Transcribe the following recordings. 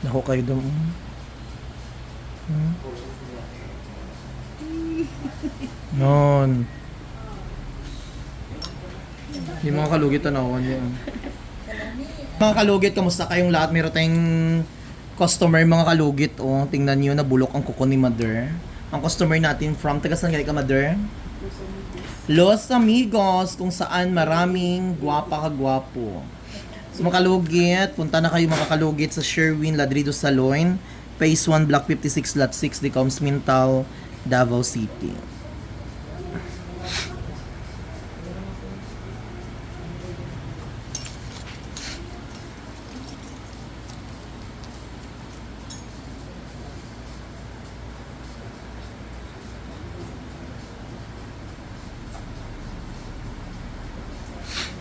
Nako kayo doon. Hmm? Non. Yung mga kalugit ano niya. Mga kalugit, kamusta kayong lahat? Meron tayong customer mga kalugit. Oh, tingnan niyo na bulok ang kuko ni Mother. Ang customer natin from taga saan ka Mother? Los Amigos, kung saan maraming gwapa kagwapo. So mga kalugit, punta na kayo mga kalugit sa Sherwin Ladrido Saloon, Phase 1, Block 56, Lot 6, Decoms Mintal, Davao City.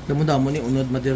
Damo-damo ni unod madir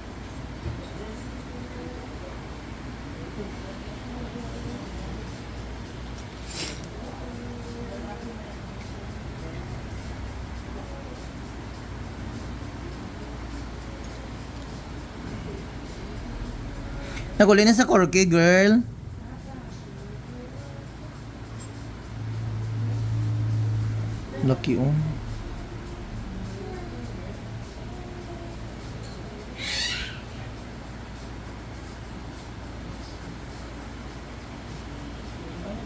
Naguli na sa Corky, girl. Lucky oh.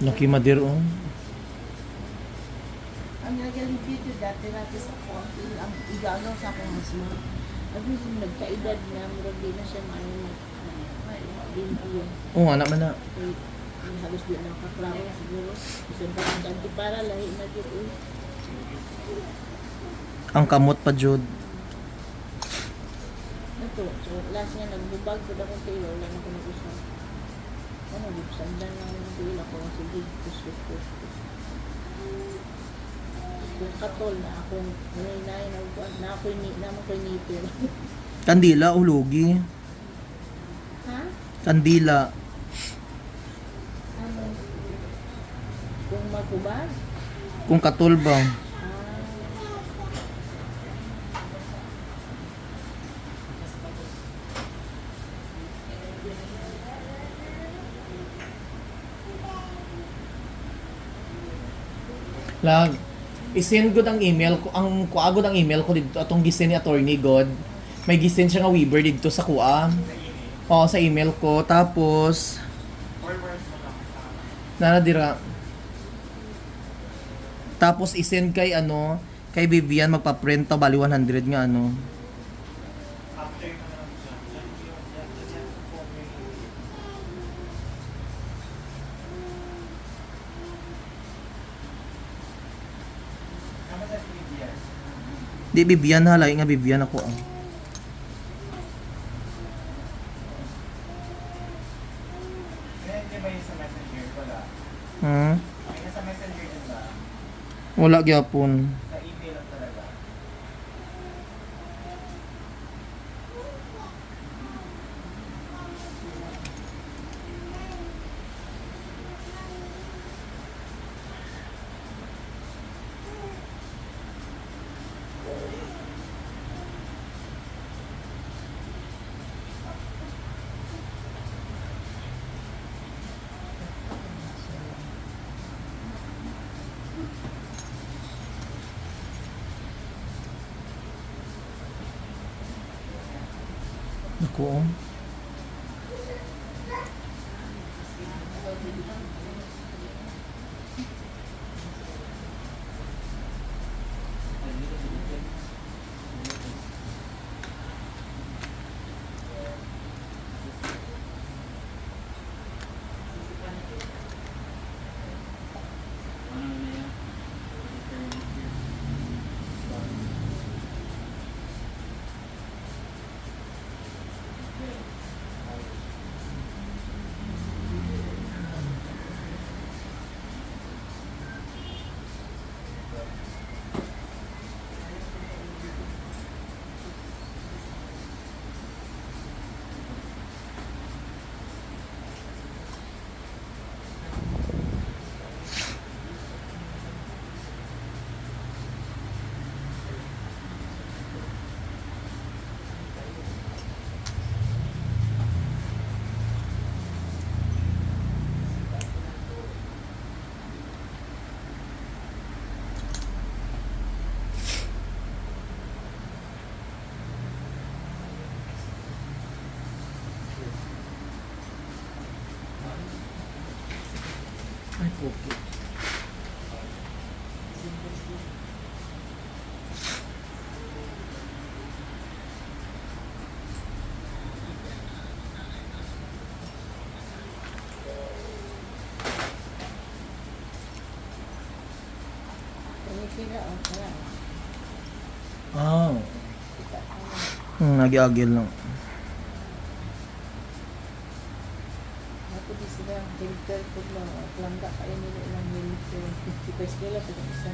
Lucky madir oh. Ang nagaling video dati natin sa konti ang igano sa akong masma. At least nagkaedad na, murag di na siya din yun. Oo, anak man na. Ang halos di na kaklaro siguro. Kasi parang ganti para lahi na dito. eh. Ang kamot pa jud. Ito, so last niya nagbubag ko na kong tayo, wala na ko nag-usa. Ano, di sandan lang ng tayo ako, sige, kus, kus, kus, kus. Yung katol na akong nanay na na ako'y ni, naman ko'y nipil. Kandila ulugi. Kandila. Ano? Kung magubad? Kung katul ba? Ah, Lag. I-send ko ang email ko, ang kuago ang email ko dito atong gisend ni attorney God. May gisend siya nga Weaver dito sa kuha. Oo, sa email ko. Tapos, Nana dira. Tapos isend kay ano, kay Vivian magpa-print ta bali 100 nga ano. Di Vivian halay nga Vivian ako ah. Hindi ba yung sa messenger? Wala. Hmm? Wala gyapon. Naku. Ay, popo. Oh. Ah. Hmm, nag-agil lang. Ako di sila, filter ko lang. Langga kayo nila ilang milito. 50 pesos nila, pero isa.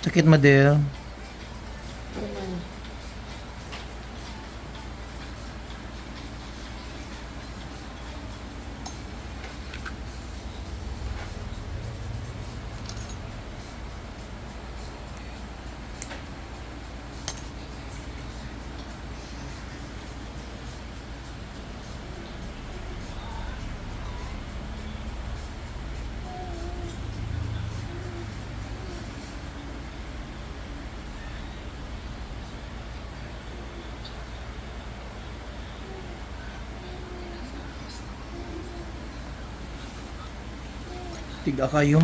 Sakit, Madel. Kuman. Tiga kayo.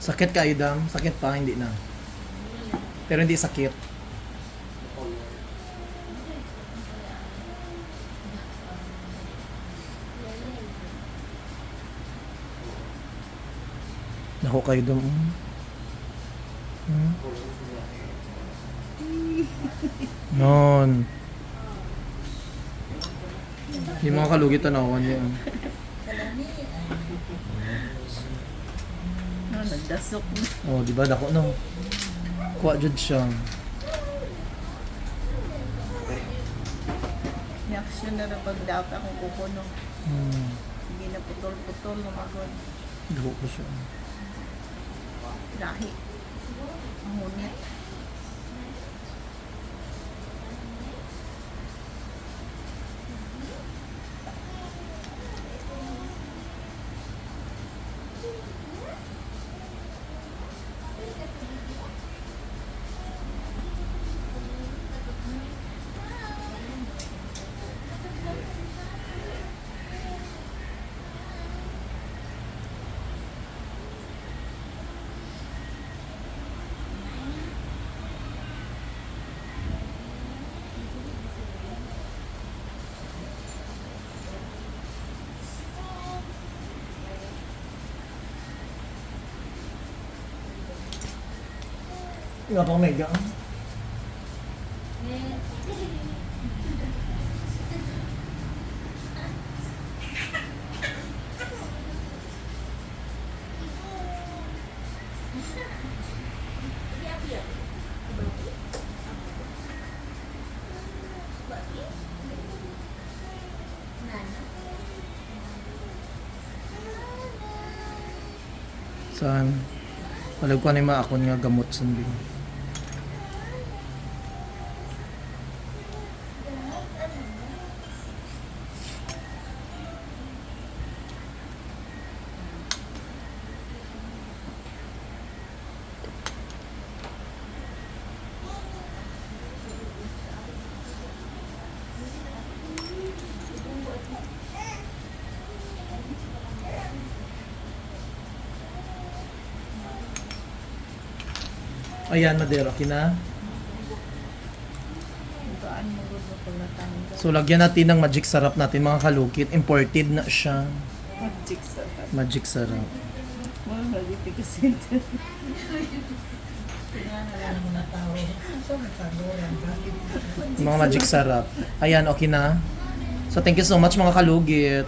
Sakit ka, Idam? Sakit pa? Hindi na. Pero hindi sakit. Nako kayo dum. Hmm? Non. Yung mga kalugit na nakuha niya. No, nagdasok na. Oh, di ba dako no? Kuha jud siya. Reaction na rin pag-doubt akong kukuno. Hmm. Hindi na putol-putol na magod. Dako ko siya. Lahi. Ang Nga pang mega. Saan? Walag ko na yung mga akon nga gamot sundin. Ayan, Madero, kina. So, lagyan natin ng magic sarap natin, mga kalukit. Imported na siya. Magic sa Magic sarap. Mga naliti ka center. Tinangalan mo na tao. So, nagkagoran. Bakit? Mga magic sarap. Ayan, okay na. So, thank you so much, mga kalugit.